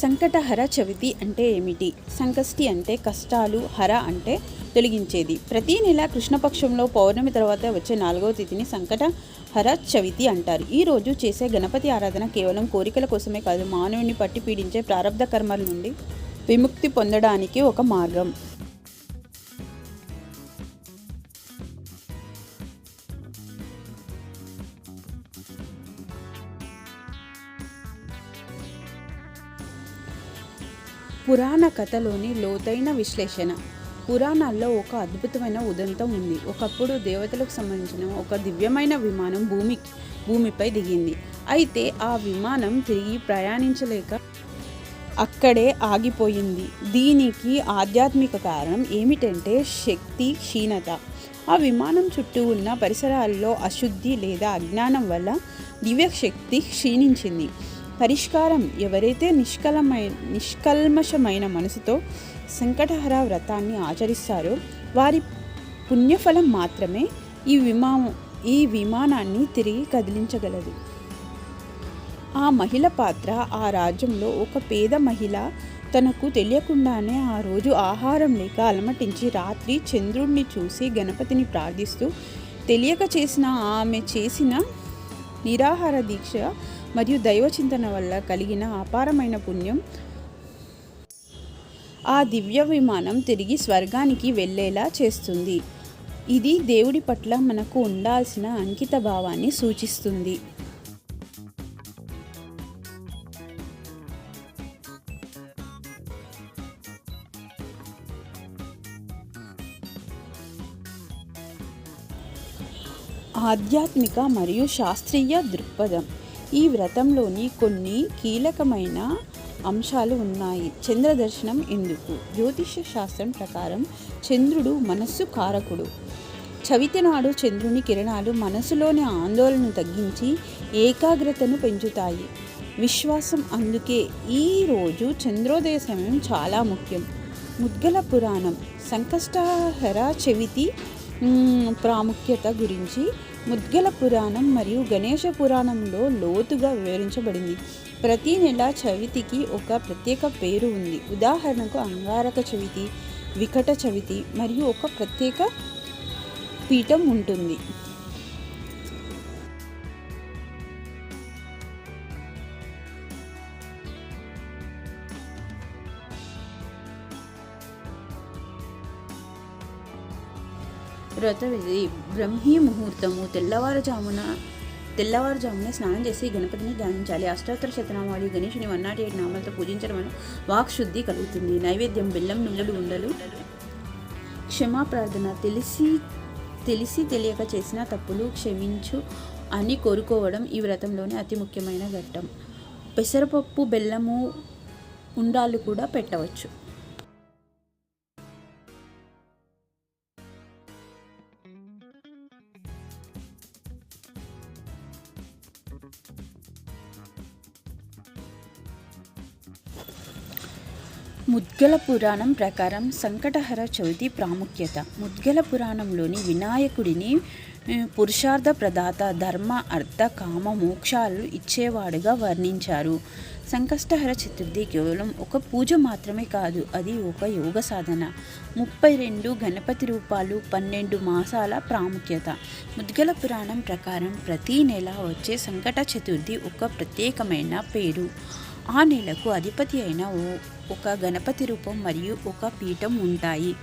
సంకటహర చవితి అంటే ఏమిటి? సంకష్టి అంటే కష్టాలు హర అంటే తొలగించేది. ప్రతి నెల కృష్ణపక్షంలో పౌర్ణమి తర్వాత వచ్చే నాలుగవ తిథిని సంకటహర చవితి అంటారు. ఈ రోజు చేసే గణపతి ఆరాధన కేవలం కోరికల కోసమే కాదు మానవుని పట్టి పీడించే ప్రారంధ కర్మల నుండి విముక్తి పొందడానికి ఒక మార్గం. పురాణ కథలోని లోతైన విశ్లేషణ. పురాణాల్లో ఒక అద్భుతమైన ఉదంతం ఉంది. ఒకప్పుడు దేవతలకు సంబంధించిన ఒక దివ్యమైన విమానం భూమి భూమిపై దిగింది. అయితే ఆ విమానం తిరిగి ప్రయాణించలేక అక్కడే ఆగిపోయింది. దీనికి ఆధ్యాత్మిక కారణం ఏమిటంటే శక్తి క్షీణత. ఆ విమానం చుట్టూ ఉన్న పరిసరాల్లో అశుద్ధి లేదా అజ్ఞానం వల్ల దివ్యశక్తి క్షీణించింది. పరిష్కారం ఎవరైతే నిష్కలమైన నిష్కల్మషమైన మనసుతో సంకటహర వ్రతాన్ని ఆచరిస్తారో వారి పుణ్యఫలం మాత్రమే ఈ విమా ఈ విమానాన్ని తిరిగి కదిలించగలదు. ఆ మహిళ పాత్ర ఆ రాజ్యంలో ఒక పేద మహిళ తనకు తెలియకుండానే ఆ రోజు ఆహారం లేక అలమటించి రాత్రి చంద్రుణ్ణి చూసి గణపతిని ప్రార్థిస్తూ తెలియక చేసిన ఆమె చేసిన నిరాహార దీక్ష మరియు దైవచింతన వల్ల కలిగిన అపారమైన పుణ్యం. ఆ దివ్య విమానం తిరిగి స్వర్గానికి వెళ్ళేలా చేస్తుంది. ఇది దేవుడి పట్ల మనకు ఉండాల్సిన అంకిత భావాన్ని సూచిస్తుంది. ఆధ్యాత్మిక మరియు శాస్త్రీయ దృక్పథం. ఈ వ్రతంలోని కొన్ని కీలకమైన అంశాలు ఉన్నాయి. చంద్ర దర్శనం ఎందుకు? జ్యోతిష్య శాస్త్రం ప్రకారం చంద్రుడు మనస్సు కారకుడు. చవితి నాడు చంద్రుని కిరణాలు మనసులోని ఆందోళనను తగ్గించి ఏకాగ్రతను పెంచుతాయి. విశ్వాసం అందుకే ఈ రోజు చంద్రోదయ సమయం చాలా ముఖ్యం. ముద్గల పురాణం సంకష్టహర చవితి ప్రాముఖ్యత గురించి ముద్గల పురాణం మరియు గణేష పురాణంలో లోతుగా వివరించబడింది. ప్రతి నెల చవితికి ఒక ప్రత్యేక పేరు ఉంది. ఉదాహరణకు అంగారక చవితి వికట చవితి మరియు ఒక ప్రత్యేక పీఠం ఉంటుంది. వ్రత విధి బ్రహ్మీ ముహూర్తము. తెల్లవారుజామున తెల్లవారుజామున స్నానం చేసి గణపతిని ధ్యానించాలి. అష్టోత్తర శతనామాలు గణేషుని వన్ నాట్ ఏడు నామాలతో పూజించడం వల్ల వాక్శుద్ధి కలుగుతుంది. నైవేద్యం బెల్లం నువ్వులు ఉండలు క్షమా ప్రార్థన తెలిసి తెలిసి తెలియక చేసిన తప్పులు క్షమించు అని కోరుకోవడం ఈ వ్రతంలోనే అతి ముఖ్యమైన ఘట్టం. పెసరపప్పు బెల్లము ఉండాలు కూడా పెట్టవచ్చు. ముద్గల పురాణం ప్రకారం సంకటహర చవితి ప్రాముఖ్యత. ముద్గల పురాణంలోని వినాయకుడిని పురుషార్థ ప్రదాత ధర్మ అర్థ కామ మోక్షాలు ఇచ్చేవాడుగా వర్ణించారు. సంకష్టహర చతుర్థి కేవలం ఒక పూజ మాత్రమే కాదు అది ఒక యోగ సాధన. ముప్పై రెండు గణపతి రూపాలు పన్నెండు మాసాల ప్రాముఖ్యత. ముద్గల పురాణం ప్రకారం ప్రతి నెల వచ్చే సంకట చతుర్థి ఒక ప్రత్యేకమైన పేరు. ఆ నెలకు అధిపతి అయిన ఓ- ఒక గణపతి రూపం మరియు ఒక పీఠం ఉంటాయి.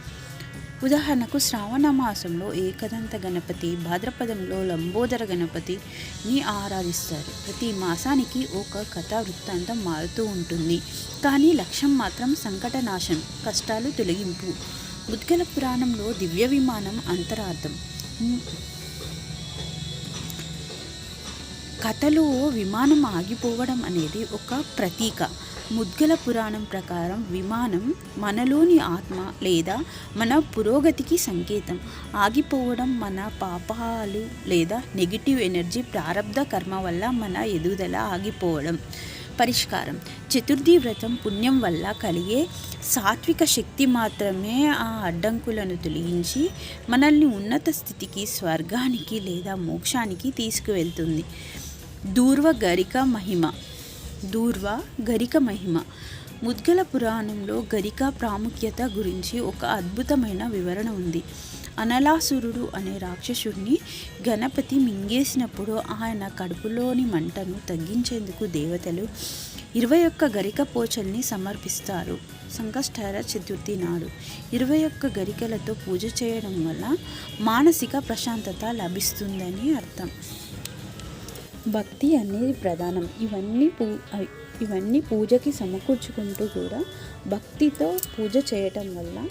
ఉదాహరణకు శ్రావణ మాసంలో ఏకదంత గణపతి భాద్రపదంలో లంబోదర గణపతిని ఆరాధిస్తారు. ప్రతి మాసానికి ఒక కథా వృత్తాంతం మారుతూ ఉంటుంది. కానీ లక్ష్యం మాత్రం సంకటనాశం కష్టాలు తొలగింపు. ముద్గల పురాణంలో దివ్య విమానం అంతరార్థం. కథలో విమానం ఆగిపోవడం అనేది ఒక ప్రతీక. ముద్గల పురాణం ప్రకారం విమానం మనలోని ఆత్మ లేదా మన పురోగతికి సంకేతం. ఆగిపోవడం మన పాపాలు లేదా నెగిటివ్ ఎనర్జీ ప్రారంధ కర్మ వల్ల మన ఎదుగుదల ఆగిపోవడం. పరిష్కారం. చతుర్థి వ్రతం పుణ్యం వల్ల కలిగే సాత్విక శక్తి మాత్రమే ఆ అడ్డంకులను తొలగించి మనల్ని ఉన్నత స్థితికి స్వర్గానికి లేదా మోక్షానికి తీసుకువెళ్తుంది. దూర్వ గరిక మహిమ. దూర్వ గరిక మహిమ. ముద్గల పురాణంలో గరిక ప్రాముఖ్యత గురించి ఒక అద్భుతమైన వివరణ ఉంది. అనలాసురుడు అనే రాక్షసుడిని గణపతి మింగేసినప్పుడు ఆయన కడుపులోని మంటను తగ్గించేందుకు దేవతలు ఇరవై ఒక్క గరిక పోచల్ని సమర్పిస్తారు. సంకష్టహర చతుర్థి నాడు ఇరవై ఒక్క గరికలతో పూజ చేయడం వల్ల మానసిక ప్రశాంతత లభిస్తుందని అర్థం. భక్తి అనేది ప్రధానం. ఇవన్నీ పూ ఇవన్నీ పూజకి సమకూర్చుకుంటూ కూడా భక్తితో పూజ చేయటం వల్ల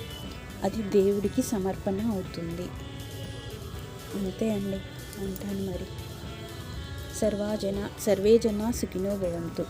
అది దేవుడికి సమర్పణ అవుతుంది. అంతే అండి. అంటాను మరి. సర్వాజన సర్వే జన సుఖినో భవంతు.